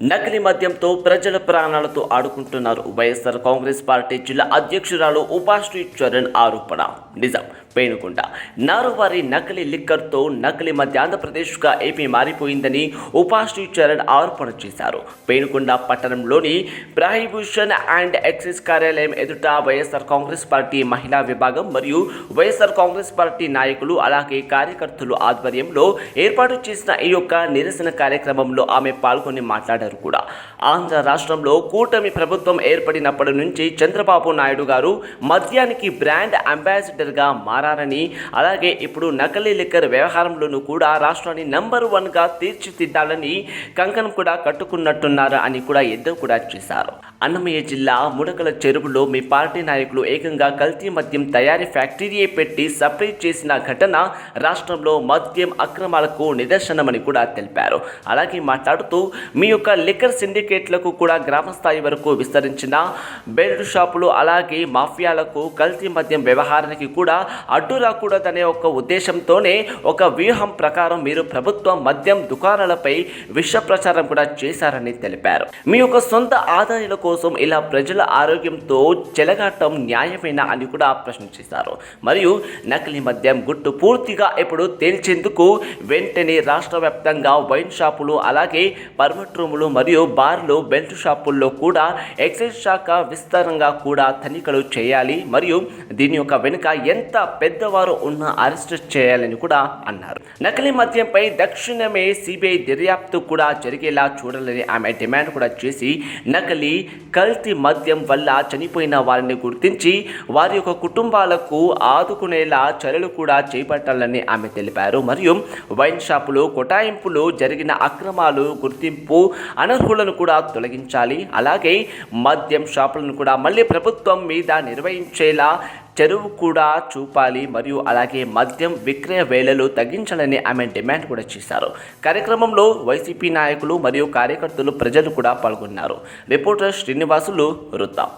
నకిలీ మద్యంతో ప్రజల ప్రాణాలతో ఆడుకుంటున్నారు వైఎస్ఆర్ కాంగ్రెస్ పార్టీ జిల్లా అధ్యక్షురాలు ఉపాశ్రీ చరణ్ ఆరోపణ. నిజం. పేనుకొండ నారువారి నకిలీ లిక్కర్తో నకిలీ మధ్య ఆంధ్రప్రదేశ్గా ఏపీ మారిపోయిందని ఉపాశ్రీ చరణ్ ఆరోపణ చేశారు. పేనుకొండ పట్టణంలోని ప్రాహిబిషన్ అండ్ ఎక్సైజ్ కార్యాలయం ఎదుట వైఎస్ఆర్ కాంగ్రెస్ పార్టీ మహిళా విభాగం మరియు వైఎస్ఆర్ కాంగ్రెస్ పార్టీ నాయకులు అలాగే కార్యకర్తలు ఆధ్వర్యంలో ఏర్పాటు చేసిన ఈ యొక్క నిరసన కార్యక్రమంలో ఆమె పాల్గొని మాట్లాడారు కూడా. ఆంధ్ర రాష్ట్రంలో కూటమి ప్రభుత్వం ఏర్పడినప్పటి నుంచి చంద్రబాబు నాయుడు గారు మద్యానికి బ్రాండ్ అంబాసిడర్గా మారారని అలాగే ఇప్పుడు నకిలీ లిక్కర్ వ్యవహారంలోనూ కూడా రాష్ట్రాన్ని నంబర్ వన్గా తీర్చిదిద్దాలని కంకణం కూడా కట్టుకున్నట్టున్నారు అని కూడా ఇద్దరు కూడా చేశారు. అన్నమయ్య జిల్లా ముడకల చెరువులో మీ పార్టీ నాయకులు ఏకంగా కల్తీ మద్యం తయారీ ఫ్యాక్టరీయే పెట్టి సప్లై చేసిన ఘటన రాష్ట్రంలో మద్యం అక్రమాలకు నిదర్శనమని కూడా తెలిపారు. అలాగే మాట్లాడుతూ మీ యొక్క లిక్కర్ సిండికేట్లకు కూడా గ్రామ స్థాయి వరకు విస్తరించిన బెల్ట్ షాపులు అలాగే మాఫియాలకు కల్తీ మద్యం వ్యవహారానికి కూడా అడ్డు రాకూడదనే ఒక ఉద్దేశంతోనే ఒక వ్యూహం ప్రకారం మీరు ప్రభుత్వ మద్యం దుకాణాలపై విష ప్రచారం కూడా చేశారని తెలిపారు. మీ యొక్క సొంత ఆదాయాల కోసం ఇలా ప్రజల ఆరోగ్యంతో చెలగాటం న్యాయమేనా అని కూడా ప్రశ్నించేశారు. మరియు నకిలీ మద్యం గుట్టు పూర్తిగా ఇప్పుడు తేల్చేందుకు వెంటనే రాష్ట్ర వ్యాప్తంగా వైన్ షాపులు అలాగే పర్మట్ రూములు మరియు బార్లు బెల్ట్ షాపుల్లో కూడా ఎక్సైజ్ శాఖ విస్తారంగా కూడా తనిఖీలు చేయాలి. మరియు దీని యొక్క వెనుక ఎంత పెద్దవారు ఉన్న అరెస్ట్ చేయాలని కూడా అన్నారు. నకిలీ మద్యంపై దక్షిణమే సిబిఐ దర్యాప్తు కూడా జరిగేలా చూడాలని ఆమె డిమాండ్ కూడా చేసి నకిలీ కల్తీ మద్యం వల్ల చనిపోయిన వారిని గుర్తించి వారి యొక్క కుటుంబాలకు ఆదుకునేలా చర్యలు కూడా చేపట్టాలని ఆమె తెలిపారు. మరియు వైన్ షాపులు కొటాయింపులు జరిగిన అక్రమాలు గుర్తింపు అనర్హులను కూడా తొలగించాలి. అలాగే మద్యం షాపులను కూడా మళ్ళీ ప్రభుత్వం మీద నిర్వహించేలా చెరువు కూడా చూపాలి మరియు అలాగే మద్యం విక్రయ వేళలు తగ్గించాలని ఆమె డిమాండ్ కూడా చేశారు. కార్యక్రమంలో వైసీపీ నాయకులు మరియు కార్యకర్తలు ప్రజలు కూడా పాల్గొన్నారు. రిపోర్టర్ శ్రీనివాసులు వృత్తం.